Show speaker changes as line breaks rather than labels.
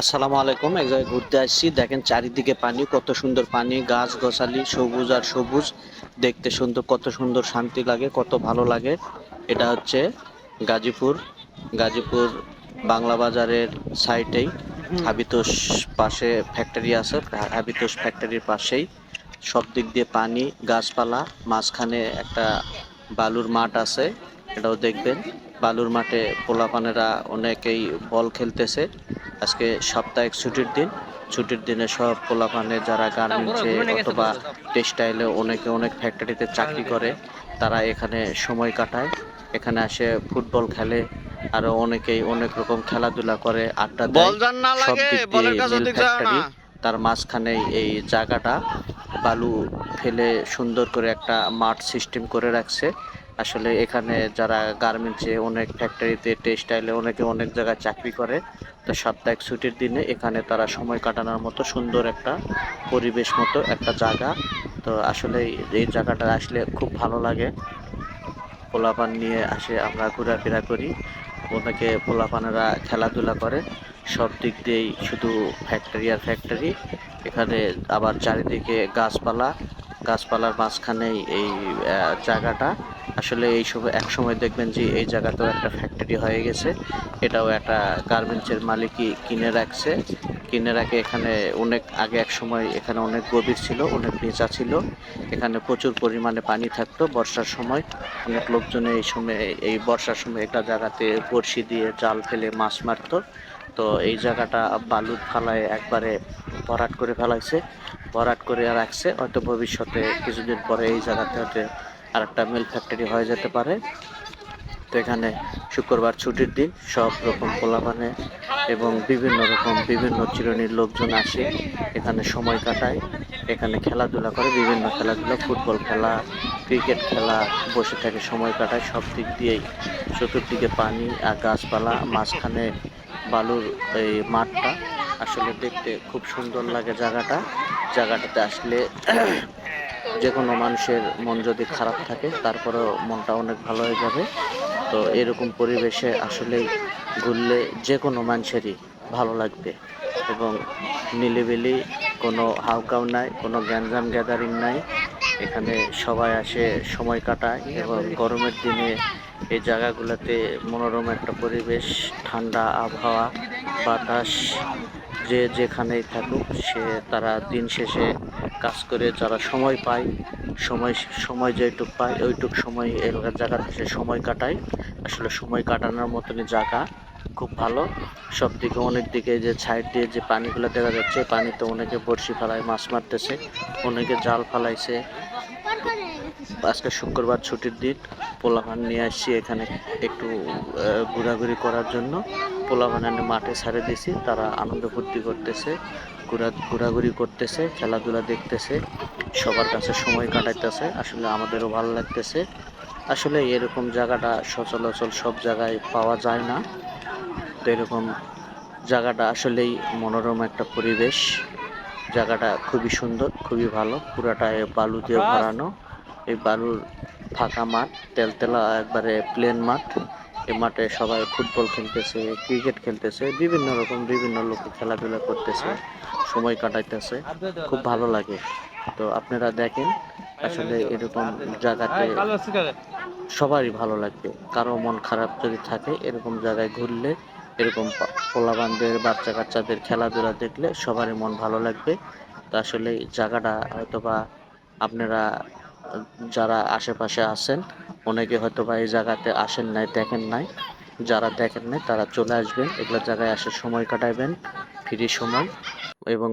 আসসালামু আলাইকুম। এক জায়গায় ঘুরতে আসছি। দেখেন চারিদিকে পানি, কত সুন্দর পানি। গাছ গোছালি সবুজ আর সবুজ। দেখতে সুন্দর, কত সুন্দর শান্তি লাগে, কত ভালো লাগে। এটা হচ্ছে গাজীপুর। গাজীপুর বাংলা বাজারের সাইডেই হাবিতোষ পাশে ফ্যাক্টরি আছে। হাবিতোষ ফ্যাক্টরির পাশেই। সব দিক দিয়ে পানি, গাছপালা, মাঝখানে একটা বালুর মাঠ আছে। এটাও দেখবেন। বালুর মাঠে পোলাপানেরা অনেকেই বল খেলতেছে। আজকে সাপ্তাহিক ছুটির দিন। ছুটির দিনে সব পোলাপানে যারা গার্মেন্টসে অথবা টেক্সটাইলে অনেকে অনেক ফ্যাক্টরিতে চাকরি করে তারা এখানে সময় কাটায়। এখানে আসে ফুটবল খেলে আরও অনেকেই অনেক রকম খেলাধুলা করে আড্ডা দেয়। সব দিক দিয়ে ফ্যাক্টরি তার মাঝখানে এই জায়গাটা। বালু ফেলে সুন্দর করে একটা মাঠ সিস্টেম করে রাখছে। আসলে এখানে যারা গার্মেন্টসে অনেক ফ্যাক্টরিতে টেক্সটাইলে অনেকে অনেক জায়গায় চাকরি করে, তো সাপ্তাহিক ছুটির দিনে এখানে তারা সময় কাটানোর মতো সুন্দর একটা পরিবেশ মতো একটা জায়গা। তো আসলে এই জায়গাটা আসলে খুব ভালো লাগে। পোলাপান নিয়ে আসে আমরা ঘোরাফেরা করি। অনেকে পোলাপানেরা খেলাধুলা করে। সব দিক দিয়েই শুধু ফ্যাক্টরি আর ফ্যাক্টরি এখানে আবার চারিদিকে গাছপালা। গাছপালার মাঝখানেই এই জায়গাটা। আসলে এই সময় এক সময় দেখবেন যে এই জায়গাতেও একটা ফ্যাক্টরি হয়ে গেছে। এটাও একটা গার্মেন্টসের মালিকই কিনে রাখছে। কিনে রাখে এখানে অনেক আগে এক সময় এখানে অনেক গভীর ছিল, অনেক নিচা ছিল। এখানে প্রচুর পরিমাণে পানি থাকতো বর্ষার সময়। অনেক লোকজন এই সময় এই বর্ষার সময় একটা জায়গাতে বড়শি দিয়ে জাল ফেলে মাছ মারতো। তো এই জায়গাটা বালুর ফালায় একবারে ভরাট করে ফেলাইছে। ভরাট করে রাখছে। হয়তো ভবিষ্যতে কিছুদিন পরে এই জায়গাতে হয়তো আর একটা মিল ফ্যাক্টরি হয়ে যেতে পারে। তো এখানে শুক্রবার ছুটির দিন সব রকম পোলাপানে এবং বিভিন্ন রকম বিভিন্ন চিরণীর লোকজন আসে। এখানে সময় কাটায়। এখানে খেলাধুলা করে। বিভিন্ন খেলাধুলা, ফুটবল খেলা, ক্রিকেট খেলা, বসে থাকে, সময় কাটায়। সব দিক দিয়েই চতুর্দিকে পানি আর গাছপালা, মাঝখানে বালুর এই মাঠটা। আসলে দেখতে খুব সুন্দর লাগে জায়গাটা। জায়গাটাতে আসলে যে কোনো মানুষের মন যদি খারাপ থাকে, তারপরেও মনটা অনেক ভালো হয়ে যাবে। তো এরকম পরিবেশে আসলেই ঘুরলে যে কোনো মানুষেরই ভালো লাগবে এবং নিলিবিলি কোনো হাউকাউ নাই, কোনো গ্যাঞ্জাম গ্যাদারিং নাই। এখানে সবাই আসে, সময় কাটায় এবং গরমের দিনে এই জায়গাগুলোতে মনোরম একটা পরিবেশ, ঠান্ডা আবহাওয়া, বাতাস যে যেখানেই থাকুক, সে তারা দিন শেষে কাজ করে যারা সময় পায়, সময় সময় যেটুক পায়, ওইটুক সময় এলাকার জায়গাতে সে সময় কাটায়। আসলে সময় কাটানোর মতনই জায়গা, খুব ভালো। সব দিকে অনেক দিকে যে সাইড দিয়ে যে পানিগুলো দেখা যাচ্ছে, পানিতে অনেকে বড়শি ফেলায়, মাছ মারতেছে, অনেকে জাল ফালাইছে আজকে শুক্রবার ছুটির দিন, পোলাভান নিয়ে আসছি এখানে একটু ঘোরাঘুরি করার জন্য। পোলাভান মাঠে ছাড়ে দিয়েছি, তারা আনন্দ ফুর্তি করতেছে, ঘোরা, ঘোরাঘুরি করতেছে, খেলাধুলা দেখতেছে, সবার কাছে সময় কাটাইতেছে, আসলে আমাদেরও ভালো লাগতেছে। আসলে এরকম জায়গাটা সচরাচর সব জায়গায় পাওয়া যায় না। তো এরকম জায়গাটা আসলেই মনোরম একটা পরিবেশ। জায়গাটা খুবই সুন্দর, খুবই ভালো। পুরাটায় বালু দিয়ে ভরানো। এই বালুর ফাঁকা মাঠ, তেলতেলা একবারে প্লেন মাঠ। এই মাঠে সবাই ফুটবল খেলতেছে ক্রিকেট খেলতেছে, বিভিন্ন রকম, বিভিন্ন লোক খেলাধুলা করতেছে, সময় কাটাইতেছে। খুব ভালো লাগে। তো আপনারা দেখেন, আসলে এরকম জায়গাতে সবারই ভালো লাগবে। কারও মন খারাপ যদি থাকে, এরকম জায়গায় ঘুরলে এরকম পোলাবানদের বাচ্চা কাচ্চাদের খেলাধুলা দেখলে সবারই মন ভালো লাগবে। তো আসলে জায়গাটা হয়তোবা আপনারা, যারা আশেপাশে আছেন, অনেকে হয়তোবা এই জায়গাতে আসেন নাই, দেখেন নাই। যারা দেখেন নাই, তারা চলে আসবেন। এগুলো জায়গায় আসে সময় কাটাবেন। ফ্রি সময় এবং